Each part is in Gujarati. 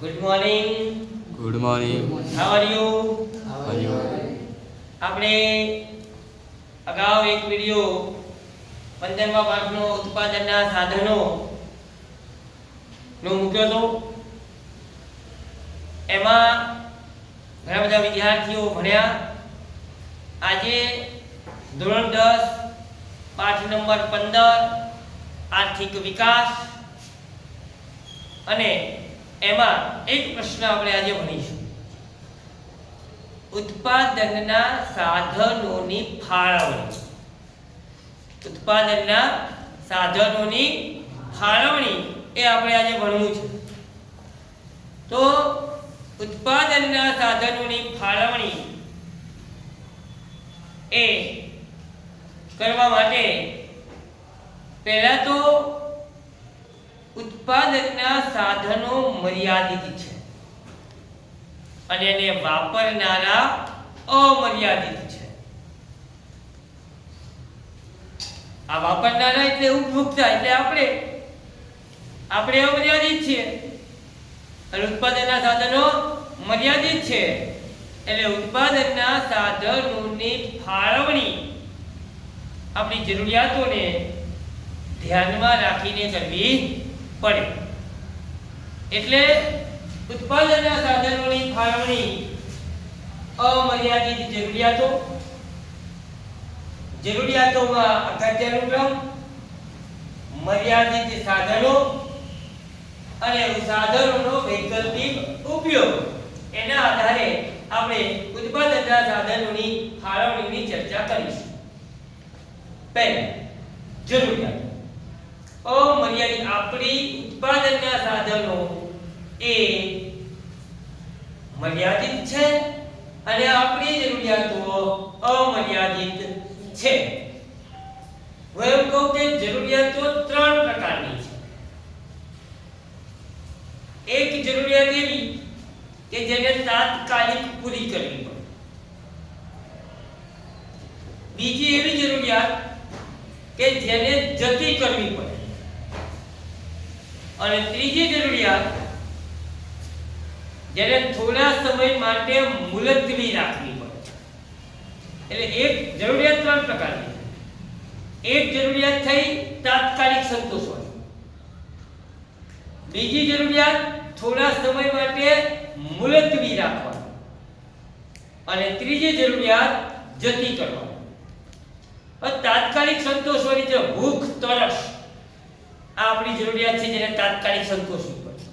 Good morning good morning how are you Hariom આપણે અગાઉ એક વિડિયો પંદરમા પાઠનો ઉત્પાદનના સાધનો નો મૂક્યો હતો. એમાં ઘણા બધા વિદ્યાર્થીઓ ભણ્યા. આજે ધોરણ દસ પાઠ નંબર પંદર આર્થિક વિકાસ અને એમાં એક પ્રશ્ન આપણે આજે ભણીશું. ઉત્પાદનના સાધનોની ફાળવણી. ઉત્પાદનના સાધનોની ફાળવણી એ આપણે આજે ભણવું છે. તો ઉત્પાદનના સાધનોની ફાળવણી એ કરવા માટે પહેલા તો ઉત્પાદનના સાધનો મર્યાદિત છે. અને એને વાપરનારા અમર્યાદિત છે. આ વાપરનારા એટલે ઉપભોક્તા, એટલે આપણે. આપણે અમર્યાદિત છીએ. અને ઉત્પાદનના સાધનો મર્યાદિત છે. એટલે ઉત્પાદનના સાધનોની ફાળવણી આપણી જરૂરિયાતોને ધ્યાનમાં રાખીને કરવી પડે. એટલે ઉત્પાદનના સાધનોની ફાળવણી અમર્યાદિત જરૂરિયાતો, જરૂરિયાતોમાં અગત્યનું ક્રમ, મર્યાદિત સાધનો અને સાધનોનો વૈકલ્પિક ઉપયોગ. એના આધારે આપણે ઉત્પાદનના સાધનોની ફાળવણીની ચર્ચા કરીશું. પહેલા, જરૂરિયાત. અમર્યાદિત આપણી ઉત્પાદનના સાધનો એ મર્યાદિત છે અને આપણી જરૂરિયાતો અમર્યાદિત છે. હું એમ કહું કે જરૂરિયાતો ત્રણ પ્રકારની છે. એક જરૂરિયાત એવી કે જેને તાત્કાલિક પૂરી કરવી પડે. બીજી એવી જરૂરિયાત કે જેને જતી કરવી પડે. અને ત્રીજી જરૂરિયાત જેને થોડા સમય માટે મુલતવી રાખવી પડે. એટલે એક જરૂરિયાત ત્રણ પ્રકારની એક જરૂરિયાત થઈ તાત્કાલિક સંતોષવાની બીજી જરૂરિયાત થોડા સમય માટે મુલતવી રાખવાની. અને ત્રીજી જરૂરિયાત જતી કરવાની. તાત્કાલિક સંતોષવાની છે ભૂખ તરસ. આ આપણી જરૂરિયાત છે જેને તાત્કાલિક સંતોષવી પડે.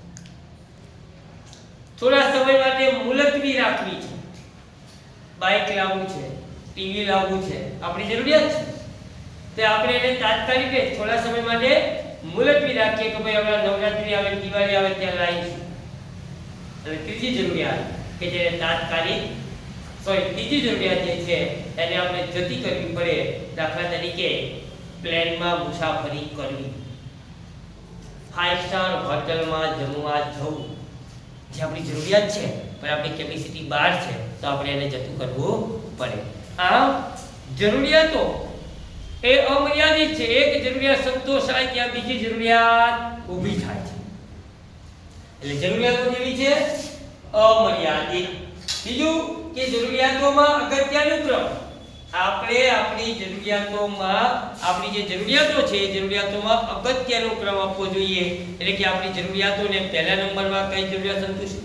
થોડા સમય માટે મુલતવી રાખવી છે. બાઇક લાવવું છે, ટીવી લાવવું છે, આપણી જરૂરિયાત છે. તે આપણે એને તાત્કાલિક જ થોડા સમય માટે મુલતવી રાખીએ કે ભાઈ હવે નવરાત્રી આવે, દિવાળી આવે, ત્યાં લાવીશું. અને ત્રીજી જરૂરિયાત કે જેને તાત્કાલિક સોરી ત્રીજી જરૂરિયાત જે છે, એને આપણે જતી કરવી પડે દાખલા તરીકે પ્લેનમાં મુસાફરી કરવી. ફાઇવ સ્ટાર હોટલમાં જમવા જવું. જે આપણી જરૂરિયાત છે, પણ આપણી કેપેસિટી બહાર છે, તો આપણે એને જતું કરવું પડે. આ જરૂરિયાતો એ અમર્યાદિત છે. એક જરૂરિયાત સંતોષાય ત્યાં બીજી જરૂરિયાત ઊભી થાય છે. એટલે જરૂરિયાતો કેવી છે, અમર્યાદિત. બીજું કે જરૂરિયાતોમાં અગત્યનું ક્રમ. આપણે આપણી જરૂરિયાતોમાં, આપણી જે જરૂરિયાતો છે, એ જરૂરિયાતોમાં અગત્યનો ક્રમ આપવો જોઈએ. એટલે કે આપણી જરૂરિયાતોને પહેલા નંબરમાં કઈ જરૂરિયાત સંતુષ્ટ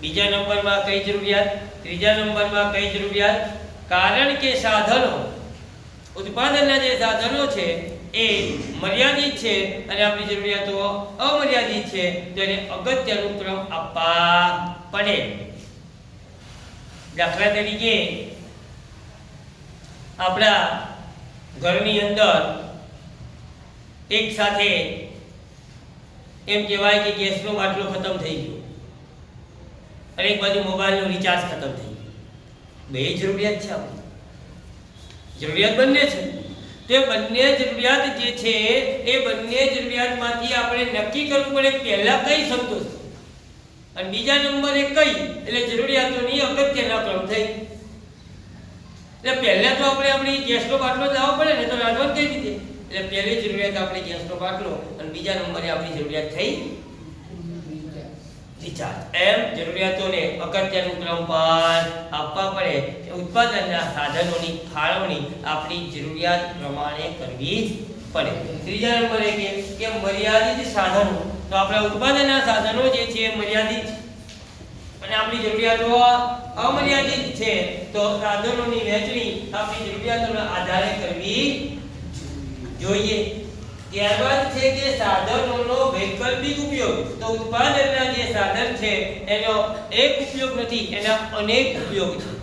બીજા નંબરમાં કઈ જરૂરિયાત? ત્રીજા નંબરમાં કઈ જરૂરિયાત? કારણ કે સાધનો, ઉત્પાદનના જે સાધનો છે, એ મર્યાદિત છે અને આપણી જરૂરિયાતો અમર્યાદિત છે, તો એને અગત્યનું ક્રમ આપવા પડે. દાખલા તરીકે આપણા ઘરની અંદર એક સાથે એમ કહેવાય કે ગેસનો બાટલો ખતમ થઈ ગયો. અને એક બાજુ મોબાઈલનો રિચાર્જ ખતમ થઈ ગયું. બે જરૂરિયાત છે આપણી. જરૂરિયાત બંને છે. તે બંને જરૂરિયાત જે છે, એ બંને જરૂરિયાતમાંથી આપણે નક્કી કરવું પડે પહેલા કઈ સંતોષ. અને બીજા નંબરે કઈ, એટલે જરૂરિયાતોની અગત્યના ક્રમ થઈ. એટલે પહેલા તો આપણે આપણી ગેસનો બાટલો જ લાવવો પડે ને તો રાંધવાનું કઈ રીતે? એટલે પહેલી જરૂરિયાત આપણી ગેસનો બાટલો અને બીજા નંબરે આપણી જરૂરિયાત થઈ? એમ જરૂરિયાતોને અગત્યનું ક્રમ પર આપવા પડે ઉત્પાદનના સાધનોની ફાળવણી આપણી જરૂરિયાત પ્રમાણે કરવી જ પડે. ત્રીજા નંબરે કે મર્યાદિત સાધનો. તો આપણા ઉત્પાદનના સાધનો જે છે મર્યાદિત અને આપણી જરૂરિયાતો અમર્યાદિત છે, તો સાધનોની વહેંચણી આપણી જરૂરિયાતોના આધારે કરવી જોઈએ. ત્યારબાદ છે કે સાધનોનો વૈકલ્પિક ઉપયોગ. તો ઉત્પાદનના જે સાધન છે, એનો એક ઉપયોગ નથી, એના અનેક ઉપયોગ છે.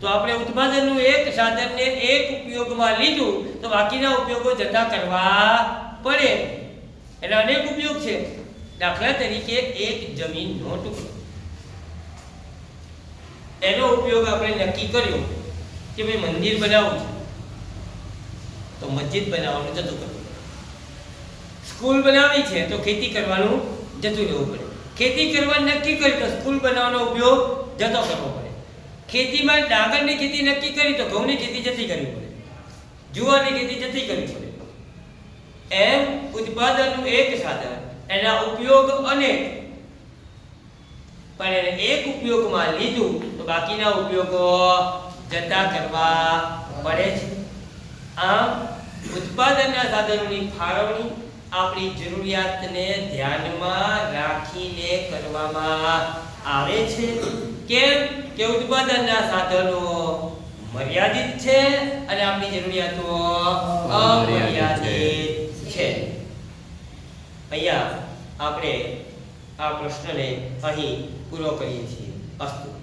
તો આપણે ઉત્પાદનનું એક સાધનને એક ઉપયોગમાં લીધું, તો બાકીના ઉપયોગો જતા કરવા પડે. એના અનેક ઉપયોગ છે. દાખલા તરીકે એક જમીનનો ટુકડો. એનો ઉપયોગ આપણે નક્કી કર્યો કે ભાઈ મંદિર બનાવવું છે. તો મસ્જિદ બનાવવાનું જતું કરવું. સ્કૂલ બનાવવી છે તો ખેતી કરવાનું જતું રહેવું પડે. ખેતી કરવાનું નક્કી કરી તો સ્કૂલ બનાવવાનો ઉપયોગ જતો કરવો પડે. ખેતીમાં ડાંગરની ખેતી નક્કી કરી તો ઘઉંની ખેતી જતી કરવી પડે. જુવારની ખેતી જતી કરવી પડે. એમ ઉત્પાદનનું એક સાધન, એના ઉપયોગ અનેક પણ એને એક ઉપયોગમાં લીધું તો બાકીના ઉપયોગો જતા કરવા પડે છે. આમ, ઉત્પાદનના સાધનોની ફાળવણી આપણી જરૂરિયાતને ધ્યાનમાં રાખીને કરવામાં આવે છે. કેમ કે ઉત્પાદનના સાધનો મર્યાદિત છે અને આપણી જરૂરિયાતો અમર્યાદિત છે. અહીંયા આપણે આ પ્રશ્નને અહીં પૂરો કરીએ છીએ. અસ્તુ.